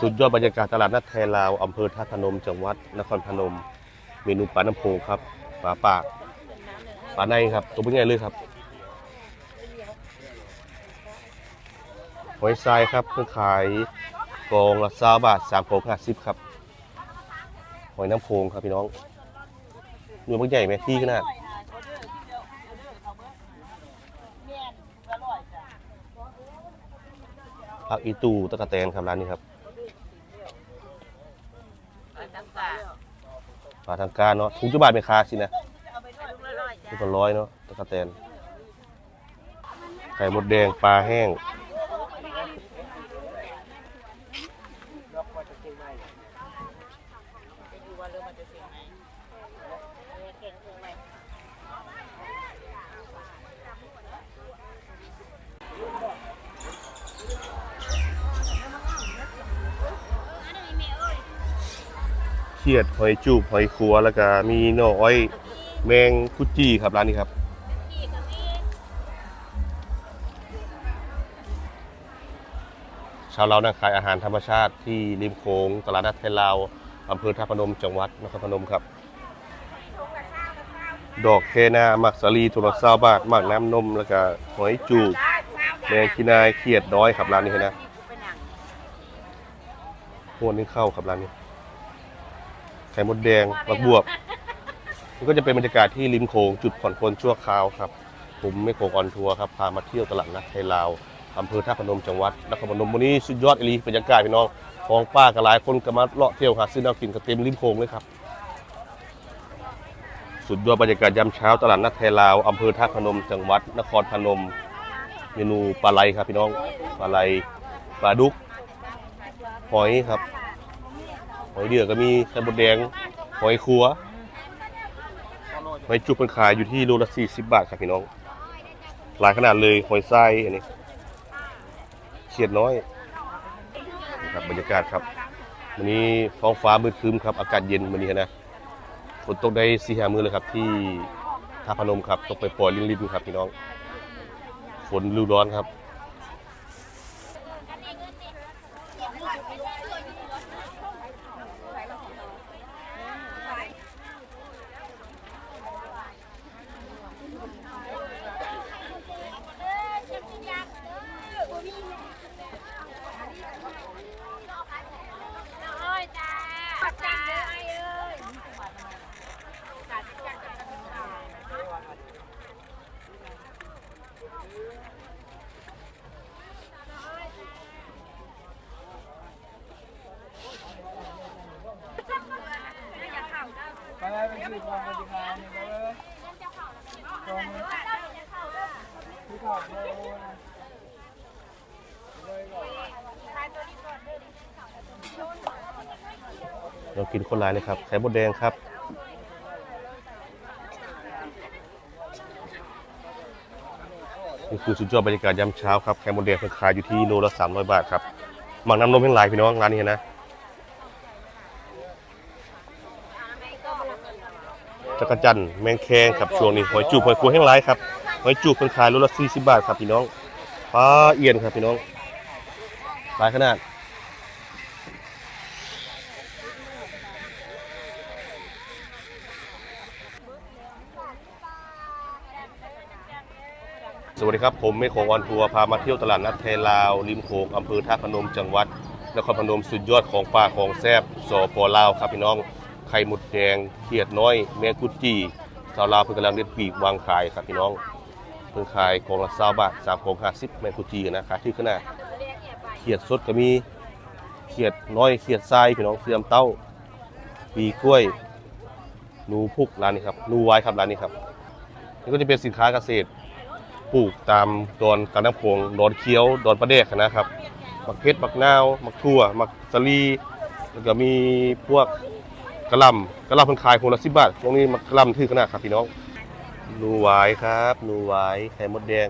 สุดยอดบรรยากาศตลาดนัดไทยลาวอำเภอท่าพนมจังหวัดนครพนม เมนูปลาน้ำโพครับปลาปากปลาในครับ ตัวเป็นไงเลยครับหอยทรายครับเพิ่งขายกองละซาบาทสามโพงห้าสิบครับหอยน้ำโพงครับพี่น้องเนื้อมันใหญ่ไหมที่ขนาดผักอีตูตะกะแตนครับร้านนี้ครับ ปลาทางการเนาะถุงจุบาทไม่คาสินะนี่ก็ร้อยเนาะตะกะแตนไข่มดแดงปลาแห้ง เขียดหอยจูบหอยคัวแล้วก็มีหน่ออ้อยแมงกุดจี้ครับร้านนี้ครับชาวเราวนั่งขายอาหารธรรมชาติที่ริมโขงตลาดนัดไทยลาวอำเภอท่าพนมจังหวัดนครพนมครับ ดอกเคนาหมักสาลีถุงละเศร้าบาทหมักน้ำนมแล้วก็หอยจูบแมงกีนายเขียดน้อยครับร้านนี้เห็นนะพวนนึงเข้าครับร้านนี้ไข่มดแดงบักบวบนี่ก็จะเป็นบรรยากาศที่ริมโขงจุดผ่อนปลนชั่วคราวครับ ผมไม่โขงออนทัวร์ครับพามาเที่ยวตลาดนัดไทยลาวอำเภอท่าพนมจังหวัดนครพนมวันนี้สุดยอดอลีบรรยากาศพี่น้องของป้ากับหลายคนก็มาเลาะเที่ยวหาซื้อแนวกินกันเต็มริมโขงเลยครับ สุดยอดบรรยากาศยามเช้าตลาดนัดไทยลาวอำเภอท่าพนมจังหวัดนครพนม เมนูปลาไหลครับพี่น้องปลาไหลปลาดุกหอยครับ อยเดือก็มีไข่มดแดงหอยคัวหอยจุบเป็นขายอยู่ที่โลละ40 บาทครับพี่น้อง หลายขนาดเลยหอยทรายอันนี้เขียดน้อยนี่ครับบรรยากาศครับวันนี้ท้องฟ้ามืดครึ้มครับ อากาศเย็นวันนี้นะฝนตกได้สี่ห้ามือเลยครับ ที่ท่าพนมครับตกไปปล่อยลินๆครับพี่น้อง ฝนฤดูร้อนครับ ไปไปไปซื้อของไปดีงานนี่เลยตรงที่ขอบเลย เรากินคนร้ายเลยครับไข่มดแดงครับนี่คือสุดยอดบรรยากาศยามเช้าครับไข่มดแดงเพิ่งขายอยู่ที่โลละ300บาทครับหมักน้ำนมให้หลายพี่น้องร้านนี้นะจักรจันทร์แมงแคงครับช่วงนี้หอยจูบหอยคัวแห้งลายครับหอยจูบเพิ่งขายโลละ40บาทครับพี่น้องปลาเอียนครับพี่น้องหลายขนาด สวัสดีครับ ผมเมฆของออนทัวร์พามาเที่ยวตลาดนัดไทยลาวริมโขงอำเภอท่าพนมจังหวัดนครพนมสุดยอดของป่าของแซบสอปลาวครับพี่น้องไข่หมุดแดงเขียดน้อย แมงกุดจีสาวลาวเพิ่งกำลังเด็ดปีกวางขายครับพี่น้อง เพิ่งขายกองละสาบาทสามโคงห้าสิบแมงกุดจีนะขายที่ขนาดเขียดสดก็มีเขียดน้อยเขียดทรายพี่น้องเสื่อมเต้าปีกล้วยหนูพุกร้านนี้ครับหนูไว้ครับร้านนี้ครับนี่ก็จะเป็นสินค้าเกษตร ปลูกตามดอนกระน้ำโขงดอนเคี้ยวดอนประเดกนะครับมักเพชรมักนาวมักทั่วมักสลีแล้วก็มีพวกกระลำกระลำพิ่นขายพวงละสิบบาทตรงนี้มักกระลำถือขนาดครับพี่น้องหนูหวายครับหนูหวายไข่มดแดง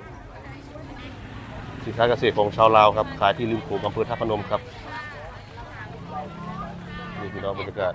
สินค้าเกษตรของชาวลาวครับขายที่ริมโขงอำเภอท่าพนมครับนี่พี่น้องบรรยากาศ